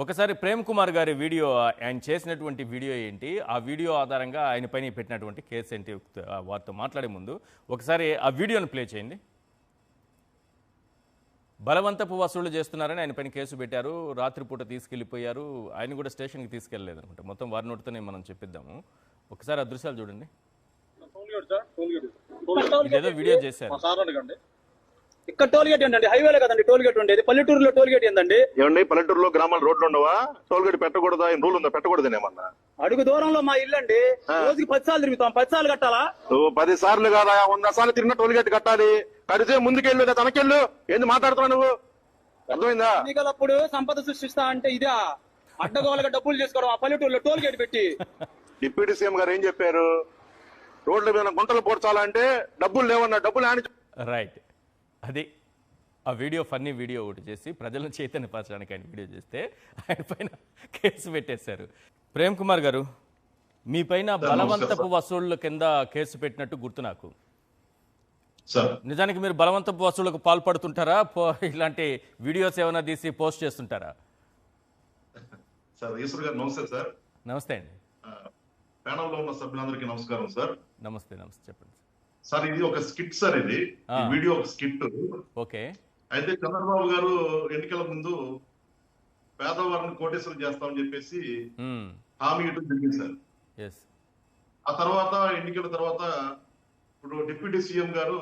ఒకసారి ప్రేమ్ కుమార్ గారి వీడియో ఆయన చేసినటువంటి వీడియో ఏంటి? ఆ వీడియో ఆధారంగా ఆయన పైన పెట్టినటువంటి కేసు ఏంటి? వారితో మాట్లాడే ముందు ఒకసారి ఆ వీడియోను ప్లే చేయండి. బలవంతపు వసూళ్ళు చేస్తున్నారని ఆయన పైన కేసు పెట్టారు. రాత్రిపూట తీసుకెళ్ళిపోయారు. ఆయన కూడా స్టేషన్కి తీసుకెళ్ళలేదు అనుకుంటా మొత్తం వారి నోటితోనే మనం చెప్పిద్దాము. ఒకసారి ఆ దృశ్యాలు చూడండి. ఇదేదో వీడియో చేశారు. ఇక్కడ టోల్గేట్ ఏంటండి? హైవేలే కదండి టోల్గేట్ ఉండేది. పల్లెటూరులో టోల్గేట్ ఏందండి? ఏమండి పల్లెటూరులో గ్రామాల రోడ్లు ఉండవా? టోల్గేట్ పెట్టకూడదా? ఏం రూల్ ఉందా? పెట్టకూడదు ఏమన్నా? అడుగు దూరంలో మా ఇల్లు అండి రోజుకి పది సార్లు తిరుగుతాం. పది సార్లు కట్టాలా? నువ్వు పది సార్లు కాదా? వంద సార్లు తిరిగిన టోల్గేట్ కట్టాలి. కడితే ముందుకెళ్ళు లేదా తనకెళ్ళు. ఏంది మాట్లాడుతున్నావు నువ్వు? అర్థమైందా? ఎన్నికలప్పుడు సంపద సృష్టిస్తా అంటే ఇదా? అడ్డగోలుగా డబ్బులు చేసుకోవడం ఆ పల్లెటూరులో టోల్గేట్ పెట్టి. డిప్యూటీ సీఎం గారు ఏం చెప్పారు? రోడ్ల మీద గుంటలు పోడ్చాలంటే డబ్బులు లేవన్నా డబ్బులు ఆని రైట్. అది ఆ వీడియో ఫన్నీ వీడియో ఒకటి చేసి ప్రజలను చైతన్యపరచడానికి ఆయన వీడియో చేస్తే ఆయన పైన కేసు పెట్టేశారు. ప్రేమ్ కుమార్ గారు మీ పైన బలవంతపు వసూళ్ళ కింద కేసు పెట్టినట్టు గుర్తు నాకు. నిజానికి మీరు బలవంతపు వసూళ్ళకు పాల్పడుతుంటారా? ఇలాంటి వీడియోస్ ఏమైనా తీసి పోస్ట్ చేస్తుంటారా? సార్ ఈశ్వర్ గారు నమస్తే సార్. నమస్తే అండి. ప్యానల్లో ఉన్న సభ్యులందరికీ నమస్కారం సార్. నమస్తే నమస్తే చెప్పండి సార్ ఇది ఒక స్కిట్ సార్ ఇది. వీడియో ఒక స్కిట్. ఓకే. అయితే చంద్రబాబు గారు ఎన్నికల ముందు పేదవారిని కోటేశ్వరం చేస్తామని చెప్పేసి హామీ. ఇవ్వడం జరిగింది సార్. ఆ తర్వాత ఎన్నికల తర్వాత ఇప్పుడు డిప్యూటీ సీఎం గారు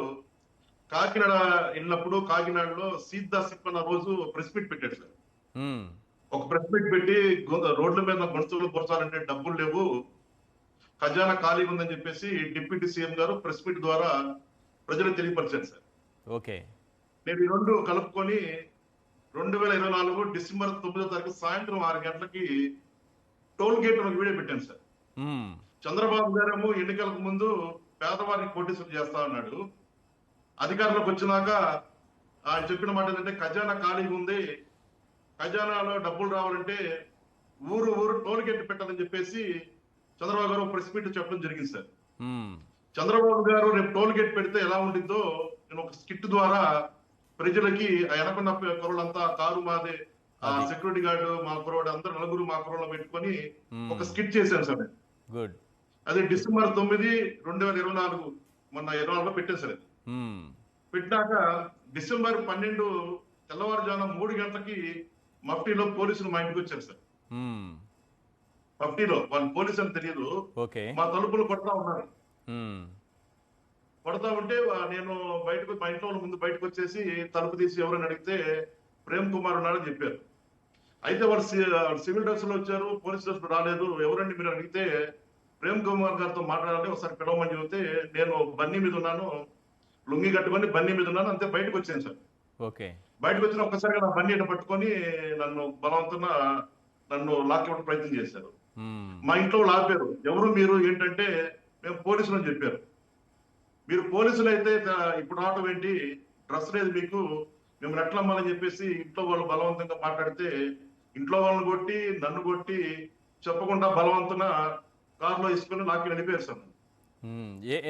కాకినాడ వెళ్ళినప్పుడు కాకినాడలో సీతా సిప్ అన్న రోజు ప్రెస్ మీట్ పెట్టాడు సార్. ఒక ప్రెస్ మీట్ పెట్టి రోడ్ల మీద గొంతులు పొరచాలంటే డబ్బులు లేవు. ఖజానా ఖాళీగా ఉందని చెప్పేసి deputy CM garu press meet ద్వారా ప్రజలకు తెలియపరిచారు సార్. ఓకే. నేను ఈ రెండు కలుపుకొని రెండు వేల ఇరవై నాలుగు డిసెంబర్ తొమ్మిదో తారీఖు సాయంత్రం ఆరు గంటలకి టోల్ గేట్ ఒక వీడియో పెట్టాను సార్. చంద్రబాబు గారేమో ఎన్నికలకు ముందు పేదవారిని కోటీశ్వరం చేస్తా అన్నాడు అధికారంలోకి వచ్చినాక ఆయన చెప్పిన మాట ఏంటంటే ఖజానా ఖాళీగా ఉంది. ఖజానాలో డబ్బులు రావాలంటే ఊరు ఊరు టోల్ గేట్ పెట్టాలని చెప్పేసి చంద్రబాబు గారు ప్రెస్ మీట్ చెప్పడం జరిగింది సార్ చంద్రబాబు గారు రేపు టోల్ గేట్ పెడితే ఎలా ఉంటుందో నేను ఒక స్కిట్ ద్వారా ప్రజలకి ఆ వెనకున్న కుర్రలంతా కారు మాదే ఆ. సెక్యూరిటీ గార్డు మా కురవాడు అందరు నలుగురు మా కుర్రలో పెట్టుకొని. ఒక స్కిట్ చేశాను సార్. గుడ్ అది డిసెంబర్ తొమ్మిది రెండు వేల ఇరవై నాలుగు మొన్న ఇరవై నాలుగులో పెట్టాను సార్. పెట్టాక డిసెంబర్ పన్నెండు తెల్లవారుజామున మూడు గంటలకి మఫ్టీలో పోలీసులు మా ఇంటికి వచ్చారు సార్ మఫ్టీలో వాళ్ళు పోలీసు అని తెలియదు మా తలుపులు కొడతా ఉన్నారు. కొడతా ఉంటే నేను బయటకు మా ఇంట్లో ముందు బయటకు వచ్చేసి తలుపు తీసి ఎవరైనా అడిగితే ప్రేమ్ కుమార్ ఉన్నాడని చెప్పారు. అయితే వాళ్ళు సివిల్ డ్రెస్లో వచ్చారు పోలీస్ డ్రెస్లో రాలేదు. ఎవరండి మీరు అడిగితే ప్రేమ్ కుమార్ గారితో మాట్లాడాలి ఒకసారి పిలవమని చెబితే నేను బన్నీ మీద ఉన్నాను లుంగి కట్టుకొని బన్నీ మీద ఉన్నాను అంతే బయటకు వచ్చాను సార్. ఓకే. బయటకు వచ్చిన ఒక్కసారిగా నా ఇటు పట్టుకొని నన్ను బలవంతంగా నన్ను లాక్ ఇవ్వడం ప్రయత్నం చేశారు. మా ఇంట్లో వాళ్ళు ఆపారు. ఎవరు మీరు ఏంటంటే మేము పోలీసులు అని చెప్పారు. మీరు పోలీసులు అయితే ఇప్పుడు రావటం ఏంటి? డ్రెస్ లేదు మీకు. మేము ఎట్లా అమ్మాలని చెప్పేసి ఇంట్లో వాళ్ళు బలవంతంగా మాట్లాడితే ఇంట్లో వాళ్ళని కొట్టి నన్ను కొట్టి చెప్పకుండా బలవంతున కారులో తీసుకొని నాకు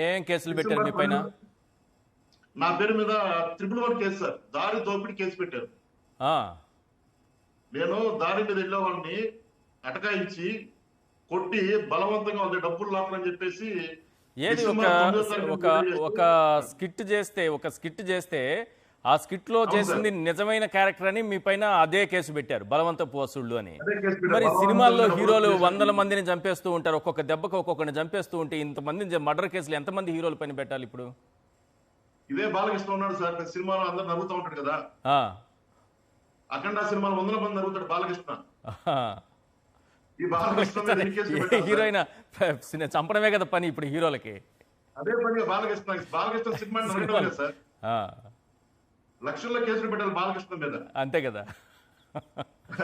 ఏ కేసులు పెట్టారు మీ పైన? నా పేరు మీద త్రిపుల్ వన్ కేసు సార్. దారి దోపిడీ కేసు పెట్టారు. నేను దారి మీద వెళ్ళే వాళ్ళని అటకాయించి కొట్టి బలవంతంగా వాళ్ళ డబ్బులు లాక్కని చెప్పేసి ఏది ఒక ఒక ఒక స్కిట్ చేస్తే ఒక స్కిట్ చేస్తే ఆ స్కిట్లో చేసింది నిజమైన క్యారెక్టర్ అని మీ పైన అదే కేసు పెట్టారు బలవంతపు వసూళ్ళు అని. మరి సినిమాల్లో హీరోలు. వందల మందిని చంపేస్తూ ఉంటారు ఒక్కొక్క దెబ్బకు ఒక్కొక్కరిని చంపేస్తూ ఉంటే ఇంతమంది మర్డర్ కేసులు ఎంతమంది హీరోల పైన పెట్టాలి ఇప్పుడు? ఇదే బాలకృష్ణ ఉన్నాడు సార్ సినిమాలో అందరు నవ్వుతూ ఉంటాడు కదా. అఖండ సినిమాలో వందల మంది నవ్వుతాడు బాలకృష్ణ. హీరోయిన్ చంపడమే కదా పని ఇప్పుడు హీరోలకి. అదే పనిగా బాలకృష్ణ బాలకృష్ణ సినిమా సార్. ఆ, లక్షల్లో కేసులు పెట్టాలి బాలకృష్ణ మీద. అంతే కదా.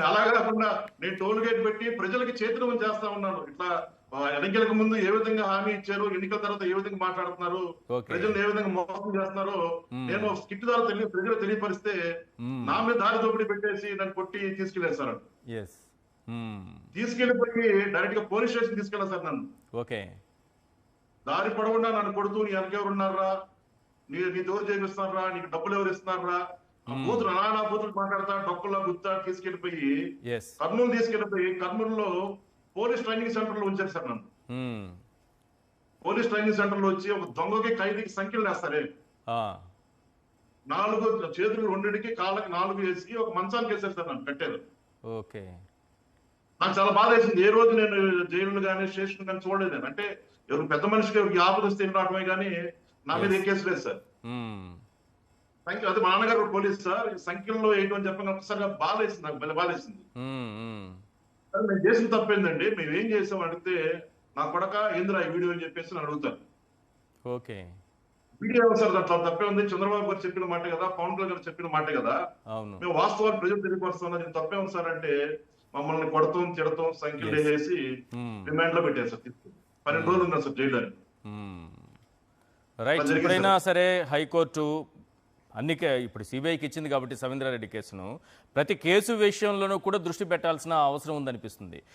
అలా కాకుండా నేను టోల్ గేట్ పెట్టి ప్రజలకి చేతులు చేస్తా ఉన్నాను. ఇట్లా ఎన్నికలకు ముందు ఏ విధంగా హామీ ఇచ్చారు ఎన్నికల తర్వాత ఏ విధంగా మాట్లాడుతున్నారు. ప్రజలు ఏ విధంగా మోసం చేస్తున్నారో. నేను స్కిట్ ద్వారా తెలియ ప్రజలు తెలియపరిస్తే. నా మీద దారి దోపిడీ పెట్టేసి నన్ను కొట్టి ఎస్ తీసుకెళ్ళిపోయి డైరెక్ట్గా పోలీస్ స్టేషన్ తీసుకెళ్ళారు సార్ నన్ను. ఓకే. దారి పొడవునా నన్ను కొడుతూ నీ వెనకెవరు ఉన్నారా నీ నీ దోరు చేపిస్తున్నారా నీకు డబ్బులు ఎవరు ఇస్తున్నారా బూతులు నానా బూతులు మాట్లాడతా డొక్కల్లో గుత్తా తీసుకెళ్ళిపోయి కర్నూలు తీసుకెళ్ళిపోయి కర్నూలులో పోలీస్ ట్రైనింగ్ సెంటర్లో ఉంచారు సార్ నన్ను. పోలీస్ ట్రైనింగ్ సెంటర్లో వచ్చి ఒక దొంగకి ఖైదీకి సంఖ్యలు వేస్తారే నాలుగు చేతులు రెండింటికి కాళ్ళకి నాలుగు వేసి ఒక మంచానికి వేసారు సార్ నన్ను కట్టారు ఓకే. నాకు చాలా బాధ వేసింది. ఏ రోజు నేను జైలు కానీ స్టేషన్ కానీ చూడలేదు. అంటే ఎవరు పెద్ద మనిషికి ఎవరికి ఆపద వస్తే రావడమే కానీ నా మీద ఏ కేసు లేదు సార్. సంఖ్య అదే మా నాన్నగారు పోలీస్ సార్. సంఖ్యలో వేయటం అని చెప్పిన ఒకసారిగా బాధ వేసింది. నాకు భలే బాధ వేసింది. సార్ మేము చేసిన తప్పేందండి. మేము ఏం చేసాం అడిగితే నా కొడక ఏందిరా ఈ వీడియో అని చెప్పేసి నేను అడుగుతాను ఓకే వీడియో సార్ దాంట్లో తప్పే ఉంది. చంద్రబాబు గారు చెప్పిన మాట కదా పవన్ కళ్యాణ్ గారు చెప్పిన మాట కదా. మేము వాస్తవాలు ప్రజలు తెలియపరుస్తాం తప్పే ఉంది సార్ అంటే మమ్మల్ని కొడతాం తిడతాం సంఖ్యలు Yes. వేసేసి Hmm. రిమాండ్లో పెట్టారు సార్ పన్నెండు రోజులు ఉన్నాను సార్ జైలు రైట్ ఇప్పుడైనా సరే. హైకోర్టు అన్ని కే- ఇప్పుడు సిబిఐకి ఇచ్చింది కాబట్టి సవీంద్రారెడ్డి కేసును ప్రతి కేసు విషయంలోనూ కూడా దృష్టి పెట్టాల్సిన అవసరం ఉందనిపిస్తుంది.